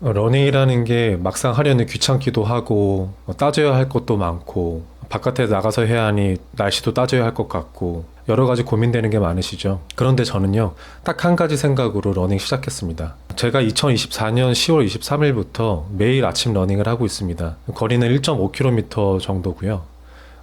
어, 러닝이라는 게 막상 하려는 귀찮기도 하고 뭐 따져야 할 것도 많고 바깥에 나가서 해야 하니 날씨도 따져야 할 것 같고 여러 가지 고민되는 게 많으시죠. 그런데 저는요, 딱 한 가지 생각으로 러닝 시작했습니다. 제가 2024년 10월 23일부터 매일 아침 러닝을 하고 있습니다. 거리는 1.5km 정도고요.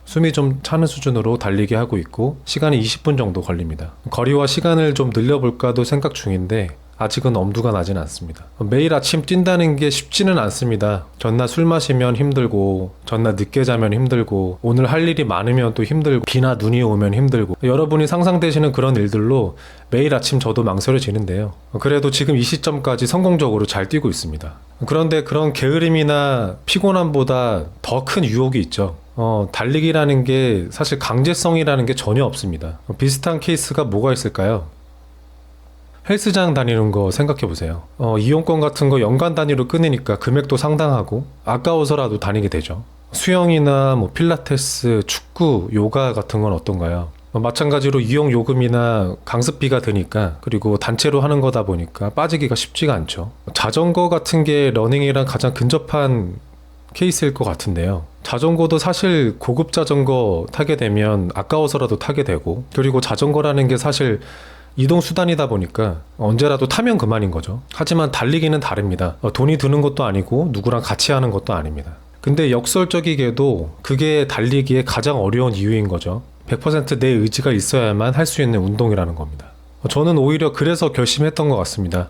숨이 좀 차는 수준으로 달리기 하고 있고 시간이 20분 정도 걸립니다. 거리와 시간을 좀 늘려볼까도 생각 중인데 아직은 엄두가 나진 않습니다. 매일 아침 뛴다는 게 쉽지는 않습니다. 전날 술 마시면 힘들고, 전날 늦게 자면 힘들고, 오늘 할 일이 많으면 또 힘들고, 비나 눈이 오면 힘들고, 여러분이 상상되시는 그런 일들로 매일 아침 저도 망설여지는데요. 그래도 지금 이 시점까지 성공적으로 잘 뛰고 있습니다. 그런데 그런 게으름이나 피곤함보다 더 큰 유혹이 있죠. 어, 달리기라는 게 사실 강제성이라는 게 전혀 없습니다. 비슷한 케이스가 뭐가 있을까요? 헬스장 다니는 거 생각해 보세요. 어, 이용권 같은 거 연간 단위로 끊으니까 금액도 상당하고 아까워서라도 다니게 되죠. 수영이나 뭐 필라테스, 축구, 요가 같은 건 어떤가요? 어, 마찬가지로 이용 요금이나 강습비가 드니까 그리고 단체로 하는 거다 보니까 빠지기가 쉽지가 않죠. 자전거 같은 게 러닝이랑 가장 근접한 케이스일 것 같은데요. 자전거도 사실 고급 자전거 타게 되면 아까워서라도 타게 되고 그리고 자전거라는 게 사실 이동 수단이다 보니까 언제라도 타면 그만인 거죠. 하지만 달리기는 다릅니다. 어, 돈이 드는 것도 아니고 누구랑 같이 하는 것도 아닙니다. 근데 역설적이게도 그게 달리기의 가장 어려운 이유인 거죠. 100%내 의지가 있어야만 할 수 있는 운동이라는 겁니다. 어, 저는 오히려 그래서 결심했던 것 같습니다.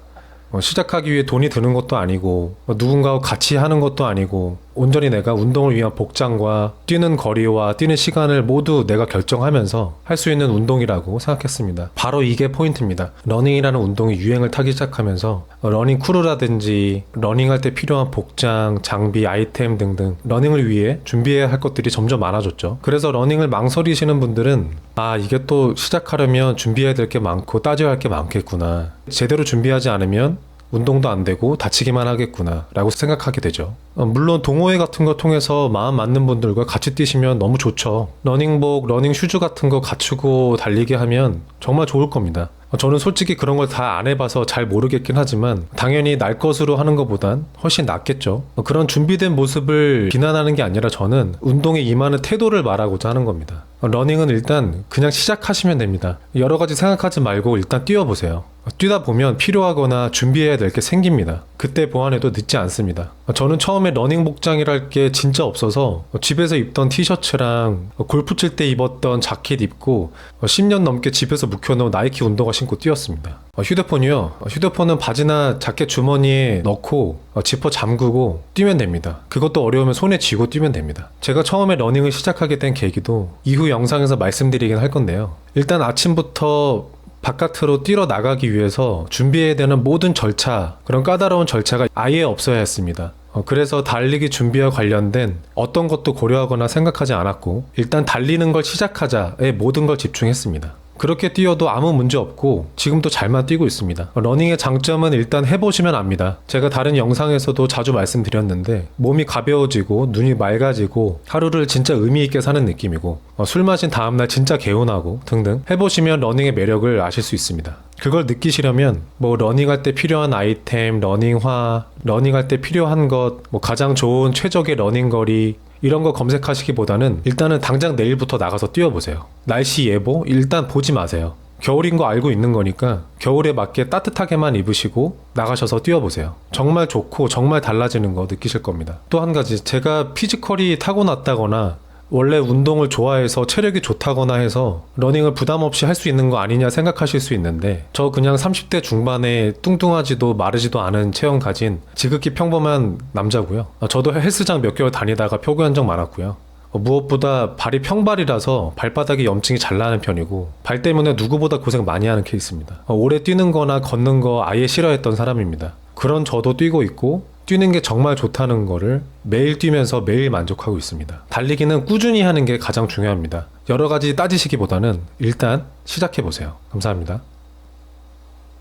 어, 시작하기 위해 돈이 드는 것도 아니고 어, 누군가와 같이 하는 것도 아니고 온전히 내가 운동을 위한 복장과 뛰는 거리와 뛰는 시간을 모두 내가 결정하면서 할 수 있는 운동이라고 생각했습니다. 바로 이게 포인트입니다. 러닝이라는 운동이 유행을 타기 시작하면서 어, 러닝 크루라든지 러닝할 때 필요한 복장, 장비, 아이템 등등 러닝을 위해 준비해야 할 것들이 점점 많아졌죠. 그래서 러닝을 망설이시는 분들은 아 이게 또 시작하려면 준비해야 될 게 많고 따져야 할 게 많겠구나. 제대로 준비하지 않으면 운동도 안 되고 다치기만 하겠구나 라고 생각하게 되죠. 어, 물론 동호회 같은 거 통해서 마음 맞는 분들과 같이 뛰시면 너무 좋죠. 러닝복, 러닝 슈즈 같은 거 갖추고 달리기 하면 정말 좋을 겁니다. 어, 저는 솔직히 그런 걸 다 안 해봐서 잘 모르겠긴 하지만 당연히 날 것으로 하는 것보단 훨씬 낫겠죠. 어, 그런 준비된 모습을 비난하는 게 아니라 저는 운동에 임하는 태도를 말하고자 하는 겁니다. 어, 러닝은 일단 그냥 시작하시면 됩니다. 여러 가지 생각하지 말고 일단 뛰어보세요. 어, 뛰다 보면 필요하거나 준비해야 될 게 생깁니다. 그때 보완해도 늦지 않습니다. 어, 저는 처음에 러닝 복장이랄 게 진짜 없어서 어, 집에서 입던 티셔츠랑 어, 골프 칠 때 입었던 자켓 입고 어, 10년 넘게 집에서 묵혀놓은 나이키 운동화 신고 뛰었습니다. 어, 휴대폰이요. 어, 휴대폰은 바지나 자켓 주머니에 넣고 어, 지퍼 잠그고 뛰면 됩니다. 그것도 어려우면 손에 쥐고 뛰면 됩니다. 제가 처음에 러닝을 시작하게 된 계기도 이후 영상에서 말씀드리긴 할 건데요. 일단 아침부터 바깥으로 뛰러 나가기 위해서 준비해야 되는 모든 절차, 그런 까다로운 절차가 아예 없어야 했습니다. 어, 그래서 달리기 준비와 관련된 어떤 것도 고려하거나 생각하지 않았고, 일단 달리는 걸 시작하자에 모든 걸 집중했습니다. 그렇게 뛰어도 아무 문제 없고 지금도 잘만 뛰고 있습니다. 어, 러닝의 장점은 일단 해보시면 압니다. 제가 다른 영상에서도 자주 말씀드렸는데 몸이 가벼워지고 눈이 맑아지고 하루를 진짜 의미 있게 사는 느낌이고 어, 술 마신 다음날 진짜 개운하고 등등 해보시면 러닝의 매력을 아실 수 있습니다. 그걸 느끼시려면 뭐 러닝할 때 필요한 아이템, 러닝화, 러닝할 때 필요한 것, 뭐 가장 좋은 최적의 러닝 거리 이런 거 검색하시기보다는 일단은 당장 내일부터 나가서 뛰어보세요. 날씨 예보 일단 보지 마세요. 겨울인 거 알고 있는 거니까 겨울에 맞게 따뜻하게만 입으시고 나가셔서 뛰어보세요. 정말 좋고 정말 달라지는 거 느끼실 겁니다. 또 한 가지 제가 피지컬이 타고났다거나 원래 운동을 좋아해서 체력이 좋다거나 해서 러닝을 부담 없이 할 수 있는 거 아니냐 생각하실 수 있는데 저 그냥 30대 중반에 뚱뚱하지도 마르지도 않은 체형 가진 지극히 평범한 남자고요. 어, 저도 헬스장 몇 개월 다니다가 표구한 적 많았고요. 어, 무엇보다 발이 평발이라서 발바닥에 염증이 잘 나는 편이고 발 때문에 누구보다 고생 많이 하는 케이스입니다. 어, 오래 뛰는 거나 걷는 거 아예 싫어했던 사람입니다. 그런 저도 뛰고 있고 뛰는 게 정말 좋다는 거를 매일 뛰면서 매일 만족하고 있습니다. 달리기는 꾸준히 하는 게 가장 중요합니다. 여러 가지 따지시기보다는 일단 시작해 보세요. 감사합니다.